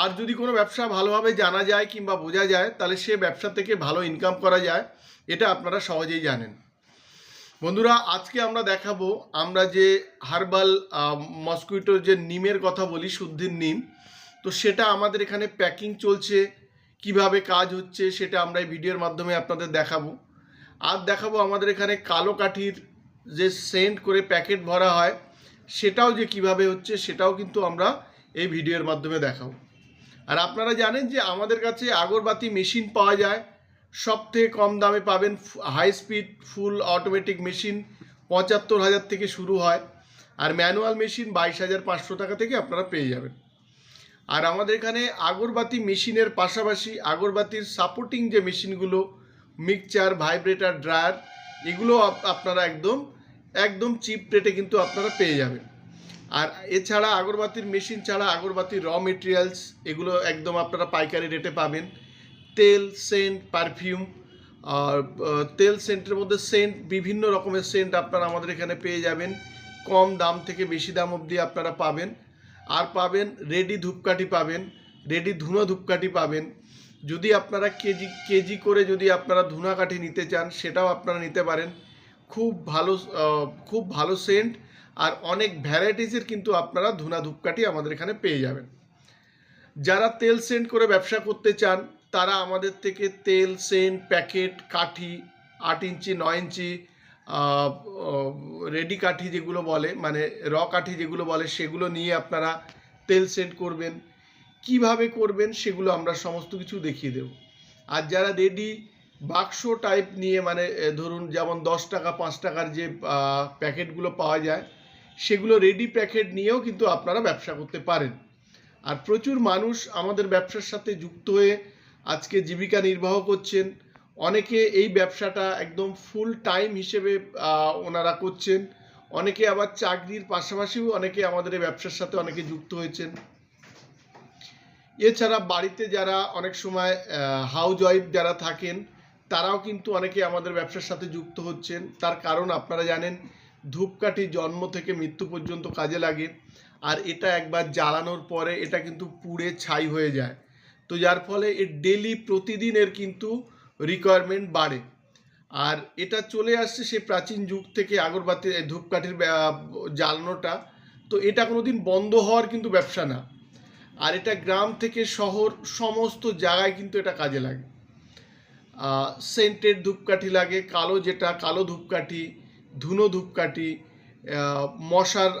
আর যদি কোনো ব্যবসা ভালোভাবে জানা যায় কিংবা বোঝা যায়, তাহলে সে ব্যবসা থেকে ভালো ইনকাম করা যায়, এটা আপনারা সহজেই জানেন। বন্ধুরা, আজকে আমরা দেখাবো, আমরা যে হার্বাল মসকুইটোর যে নিমের কথা বলি, শুদ্ধির নিম, তো সেটা আমাদের এখানে প্যাকিং চলছে, কীভাবে কাজ হচ্ছে সেটা আমরা এই ভিডিওর মাধ্যমে আপনাদের দেখাবো। আর দেখাবো আমাদের এখানে কালো কাঠির যে সেন্ট করে প্যাকেট ভরা হয়, সেটাও যে কীভাবে হচ্ছে, সেটাও কিন্তু আমরা এই ভিডিওর মাধ্যমে দেখাবো। আর আপনারা জানেন যে আমাদের কাছে আগরবাতি মেশিন পাওয়া যায়। সব থেকে কম দামে পাবেন high speed full automatic machine পঁচাত্তর হাজার থেকে শুরু হয় আর ম্যানুয়াল মেশিন বাইশ হাজার পাঁচশো টাকা থেকে আপনারা পেয়ে যাবেন। আর আমাদের এখানে আগরবাতি মেশিনের পাশাপাশি আগরবাতির সাপোর্টিং যে মেশিনগুলো মিক্সচার ভাইব্রেটার ড্রায়ার এগুলো আপ- আপনারা একদম একদম চিপ রেটে কিন্তু আপনারা পেয়ে যাবেন। আর এছাড়া আগরবাতির মেশিন ছাড়া আগরবাতির র মেটেরিয়ালস এগুলো একদম আপনারা পাইকারি রেটে পাবেন। তেল সেন্ট পারফিউম আর তেল সেন্টের মধ্যে সেন্ট বিভিন্ন রকমের সেন্ট আপনারা আমাদের এখানে পেয়ে যাবেন। কম দাম থেকে বেশি দাম অবধি আপনারা পাবেন। আর পাবেন রেডি ধূপকাঠি পাবেন রেডি ধুনো ধূপকাঠি পাবেন। যদি আপনারা কেজি কেজি করে যদি আপনারা ধুনা কাঠি নিতে চান, সেটাও আপনারা নিতে পারেন। খুব ভালো খুব ভালো সেন্ট আর অনেক ভ্যারাইটিসের কিন্তু আপনারা ধুনা ধূপকাঠি আমাদের এখানে পেয়ে যাবেন। যারা তেল সেন্ট করে ব্যবসা করতে চান, তারা আমাদের থেকে তেল সেন্ট প্যাকেট কাঠি, আট ইঞ্চি, নয় ইঞ্চি রেডি কাঠি যেগুলো বলে মানে র কাঠি যেগুলো বলে, সেগুলো নিয়ে আপনারা তেল সেন্ট করবেন। কীভাবে করবেন সেগুলো আমরা সমস্ত কিছু দেখিয়ে দেব। আর যারা রেডি বাক্স টাইপ নিয়ে মানে ধরুন যেমন দশ টাকা, পাঁচ টাকার যে প্যাকেটগুলো পাওয়া যায় সেগুলো রেডি প্যাকেট নিয়েও কিন্তু আপনারা ব্যবসা করতে পারেন। আর প্রচুর মানুষ আমাদের ব্যবসার সাথে যুক্ত হয়ে আজকে জীবিকা নির্বাহ করছেন। অনেকে এই ব্যবসাটা একদম ফুল টাইম হিসেবে ওনারা করছেন। অনেকে আবার চাকরির পাশাপাশিও অনেকে আমাদের এই ব্যবসার সাথে অনেকে যুক্ত হয়েছেন। এছাড়া বাড়িতে যারা অনেক সময় হাউজ ওয়াইফ যারা থাকেন, তারাও কিন্তু অনেকে আমাদের ব্যবসার সাথে যুক্ত হচ্ছেন। তার কারণ আপনারা জানেন ধূপকাঠি জন্ম থেকে মৃত্যু পর্যন্ত কাজে লাগে। আর এটা একবার জ্বালানোর পরে এটা কিন্তু পুড়ে ছাই হয়ে যায়। তো যার ফলে এর ডেলি প্রতিদিনের কিন্তু রিকোয়ারমেন্ট বাড়ে। আর এটা চলে আসছে সে প্রাচীন যুগ থেকে আগরবাতি ধূপকাঠির জ্বালানোটা। তো এটা কোনো দিন বন্ধ হওয়ার কিন্তু ব্যবসা না। আর এটা গ্রাম থেকে শহর, সমস্ত জায়গায় কিন্তু এটা কাজে লাগে। সেন্টেড ধূপকাঠি লাগে, কালো যেটা, কালো ধূপকাঠি ধুনো ধূপকাঠি মশার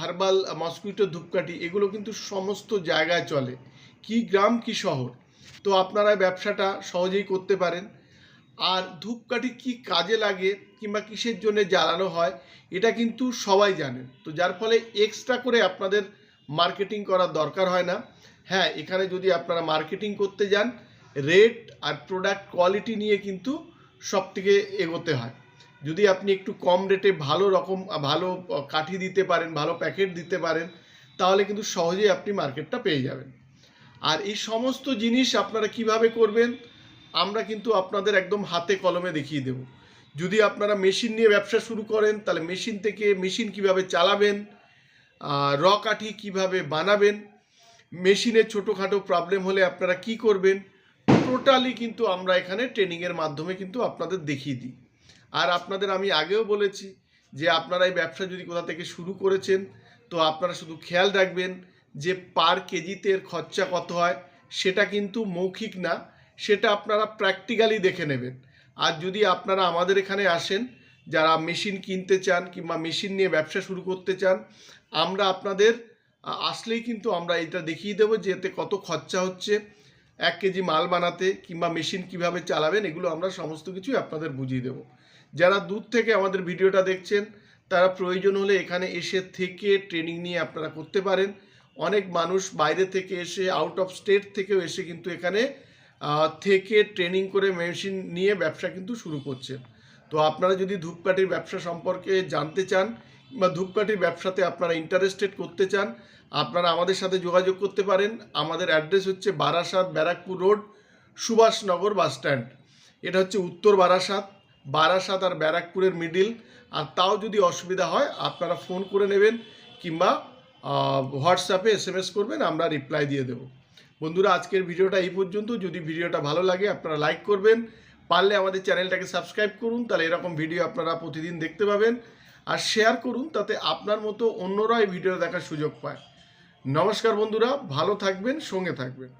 হার্বাল মসকুইটো ধূপকাঠি, এগুলো কিন্তু সমস্ত জায়গায় চলে। কি গ্রাম, কি শহর? তো আপনারা ব্যবসাটা সহজেই করতে পারেন। আর ধূপকাঠি কি কাজে লাগে কিংবা কিসের জন্য জ্বালানো হয়, এটা কিন্তু সবাই জানেন তো যার ফলে এক্সট্রা করে আপনাদের মার্কেটিং করার দরকার হয় না। হ্যাঁ এখানে যদি আপনারা মার্কেটিং করতে যান রেট আর প্রোডাক্ট কোয়ালিটি নিয়ে কিন্তু সব থেকে এগোতে হয়। যদি আপনি একটু কম রেটে ভালো রকম, ভালো কাঠি দিতে পারেন, ভালো প্যাকেট দিতে পারেন, তাহলে কিন্তু সহজেই আপনি মার্কেটটা পেয়ে যাবেন। আর এই সমস্ত জিনিস আপনারা কীভাবে করবেন, আমরা কিন্তু আপনাদের একদম হাতে কলমে দেখিয়ে দেব। যদি আপনারা মেশিন নিয়ে ব্যবসা শুরু করেন, তাহলে মেশিন থেকে মেশিন কীভাবে চালাবেন র কাঠি কীভাবে বানাবেন মেশিনে ছোটোখাটো প্রবলেম হলে আপনারা কি করবেন টোটালি কিন্তু আমরা এখানে ট্রেনিংয়ের মাধ্যমে কিন্তু আপনাদের দেখিয়ে দিই। আর আপনাদের আমি আগেও বলেছি যে আপনারা এই ব্যবসা যদি কোথা থেকে শুরু করেছেন, তো আপনারা শুধু খেয়াল রাখবেন যে পার কেজিতে এর খরচা কত হয়, সেটা কিন্তু মৌখিক না, সেটা আপনারা প্র্যাকটিক্যালি দেখে নেবেন। আর যদি আপনারা আমাদের এখানে আসেন, যারা মেশিন কিনতে চান কিংবা মেশিন নিয়ে ব্যবসা শুরু করতে চান, আমরা আপনাদের আসলেই কিন্তু আমরা এটা দেখিয়ে দেবো যে এতে কত খরচা হচ্ছে, এক কেজি মাল বানাতে কিংবা মেশিন কীভাবে চালাবেন, এগুলো আমরা সমস্ত কিছুই আপনাদের বুঝিয়ে দেবো। যারা দূর থেকে আমাদের ভিডিওটা দেখছেন, তারা প্রয়োজন হলে এখানে এসে থেকে ট্রেনিং নিয়ে আপনারা করতে পারেন। অনেক মানুষ বাইরে থেকে এসে আউট অফ স্টেট থেকেও এসে কিন্তু এখানে থেকে ট্রেনিং করে মেশিন নিয়ে ব্যবসা কিন্তু শুরু করছেন। তো আপনারা যদি ধূপকাঠির ব্যবসা সম্পর্কে জানতে চান বা ধূপকাঠির ব্যবসাতে আপনারা ইন্টারেস্টেড করতে চান, আপনারা আমাদের সাথে যোগাযোগ করতে পারেন। আমাদের অ্যাড্রেস হচ্ছে Barasat Barrackpore road Subhashnagar bus stand এটা হচ্ছে উত্তর বারাসাত। বারাসাত আর ব্যারাকপুরের মিডিল, আর তাও যদি অসুবিধা হয়, আপনারা ফোন করে নেবেন কিংবা হোয়াটসঅ্যাপে এস করবেন, আমরা রিপ্লাই দিয়ে দেবো। বন্ধুরা, আজকের ভিডিওটা এই পর্যন্ত। যদি ভিডিওটা ভালো লাগে, আপনারা লাইক করবেন। পারলে আমাদের চ্যানেলটাকে সাবস্ক্রাইব করুন, তাহলে এরকম ভিডিও আপনারা প্রতিদিন দেখতে পাবেন। আর শেয়ার করুন, তাতে আপনার মতো অন্যরা এই ভিডিও দেখার সুযোগ পায়। নমস্কার বন্ধুরা, ভালো থাকবেন, সঙ্গে থাকবেন।